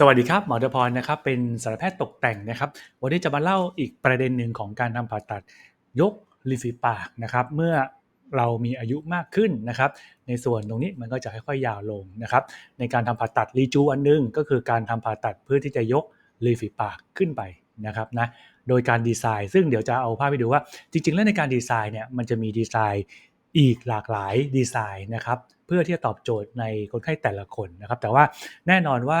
สวัสดีครับ หมอเดพรนะครับ เป็นสัตวแพทย์ตกแต่งนะครับ วันนี้จะมาเล่าอีกประเด็นหนึ่งของการทำผ่าตัดยกริมฝีปากนะครับ เมื่อเรามีอายุมากขึ้นนะครับ ในส่วนตรงนี้มันก็จะค่อยๆยาวลงนะครับ ในการทำผ่าตัดรีจูอันหนึง ก็คือการทำผ่าตัดเพื่อที่จะยกริมฝีปากขึ้นไปนะครับนะ โดยการดีไซน์ ซึ่งเดี๋ยวจะเอาภาพไปดูว่า จริง ๆ แล้วในการดีไซน์เนี่ยมันจะมีดีไซน์อีกหลากหลายดีไซน์นะครับ เพื่อที่จะตอบโจทย์ในคนไข้แต่ละคนนะครับ แต่ว่าแน่นอนว่า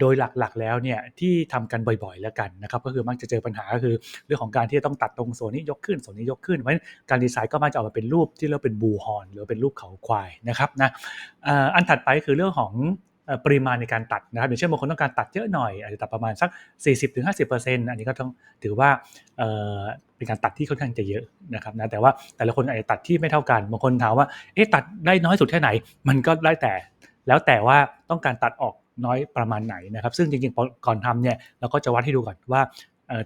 โดยหลักๆ แล้วเนี่ยที่ทำกันบ่อยๆ แล้วกันนะครับก็คือมักจะเจอปัญหาก็คือเรื่องของการที่ต้องตัดตรงส่วนนี้ยกขึ้นส่วนนี้ยกขึ้นเพราะฉะนั้นการดีไซน์ก็มักจะออกมาเป็นรูปที่เรียกว่าเป็นบูฮอนหรือเป็นรูปเขาควายนะครับนะอันถัดไปคือเรื่องของปริมาณในการตัดนะครับอย่างเช่นบางคนต้องการตัดเยอะหน่อยอาจจะตัดประมาณสัก 40-50%อันนี้ก็ต้องถือว่าเเป็นการตัดที่ค่อนข้างจะเยอะนะครับนะแต่ว่าแต่ละคนอาจจะตัดที่ไม่เท่ากันบางคนถามว่าเอ๊ะตัดได้น้อยสุดแค่ไหน มันก็ได้แต่แล้วแต่ว่าต้องการตัดออก น้อยประมาณไหนนะครับ ซึ่งจริงๆก่อนทำเนี่ยเราก็จะวัดให้ดูก่อนว่า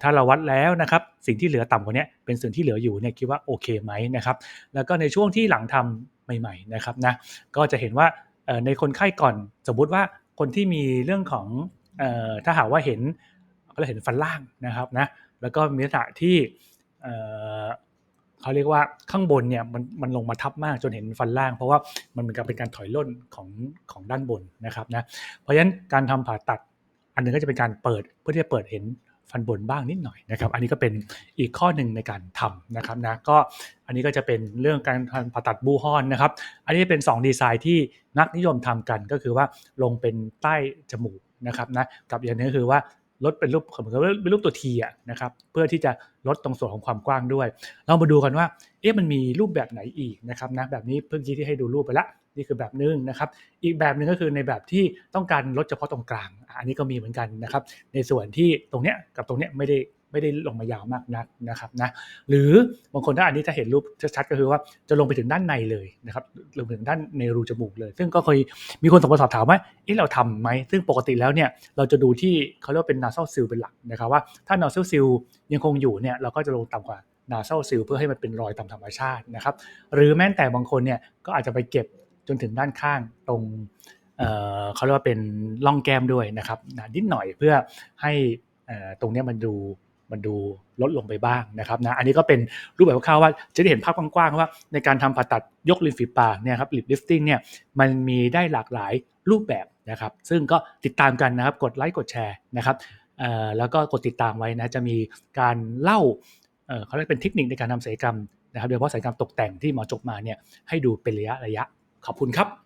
ถ้าเราวัดแล้วนะครับสิ่งที่เหลือต่ำกว่านี้เป็นส่วนที่เหลืออยู่เนี่ยคิดว่าโอเคไหมนะครับแล้วก็ในช่วงที่หลังทำใหม่ๆนะครับนะก็จะเห็นว่าในคนไข้ก่อนสมมุติว่าคนที่มีเรื่องของออถ้าหากว่าเห็นเราเห็นฟันล่างนะครับนะแล้วก็มีลักษณะที่ เขาเรียกว่าข้างบนเนี่ยมันมันลงมาทับมากจนเห็นฟันล่าง เพราะว่ามันเหมือนกับเป็นการถอยล่นของของด้านบนนะครับนะเพราะฉะนั้นการทำผ่าตัดอันหนึงก็จะเป็นการเปิดเพื่อที่จะเปิดเห็นฟันบนบ้างนิดหน่อยนะครับ อันนี้ก็เป็นอีกข้อหนึ่งในการทำนะครับนะก็อันนี้ก็จะเป็นเรื่องการผ่าตัดบูฮอนนะครับ อันนี้เป็น 2 ดีไซน์ที่นักนิยมทำกันก็คือว่าลงเป็นใต้จมูกนะครับนะกับอย่างนึงก็คือว่า ลดเป็นรูปเหมือนกับว่าเป็นรูปตัวทีอะนะครับเพื่อที่จะลดตรงส่วนของความกว้างด้วย เรามาดูกันว่าเอ๊ะมันมีรูปแบบไหนอีกนะครับนะแบบนี้เพิ่งกี้ที่ให้ดูรูปไปละนี่คือแบบหนึงนะครับ อีกแบบหนึ่งก็คือในแบบที่ต้องการลดเฉพาะตรงกลาง อันนี้ก็มีเหมือนกันนะครับ ในส่วนที่ตรงเนี้ยกับตรงเนี้ยไม่ได้ ไม่ได้ลงมายาวมากนักนะครับนะหรือบางคนถ้าอันนี้จะเห็นรูปชัดๆก็คือว่าจะลงไปถึงด้านในเลยนะครับลงถึงด้านในรูจมูกเลย ซึ่งก็เคยมีคนส่งมาสอบถามว่าเอ๊ะเราทำไหมซึ่งปกติแล้วเนี่ยเราจะดูที่เขาเรียกว่าเป็น nasal seal เป็นหลักนะครับว่าถ้า nasal seal ยังคงอยู่เนี่ยเราก็จะลงต่ำกว่า nasal seal เพื่อให้มันเป็นรอยตามธรรมชาตินะครับหรือแม้แต่บางคนเนี่ยก็อาจจะไปเก็บจนถึงด้านข้างตรงเเขาเรียกว่าเป็นร่องแก้มด้วยนะครับนิดหน่อยเพื่อให้ตรงนี้มันดู มันดูลดลงไปบ้างนะครับนะอันนี้ก็เป็นรูปแบบคร่าวๆว่าจะได้เห็นภาพกว้างๆว่าในการทำผ่าตัดยกริมฝีปากเนี่ยครับลิปลิฟติ้งเนี่ยมันมีได้หลากหลายรูปแบบนะครับ ซึ่งก็ติดตามกันนะครับกดไลค์กดแชร์นะครับแล้วก็กดติดตามไว้นะจะมีการเล่าเเขาเรียกเป็นเทคนิคในการทำศัลยกรรมนะครับโดยเฉพาะศัลยกรรมตกแต่งที่หมอจบมาเนี่ยให้ดูเป็นระยะระยะขอบคุณครับ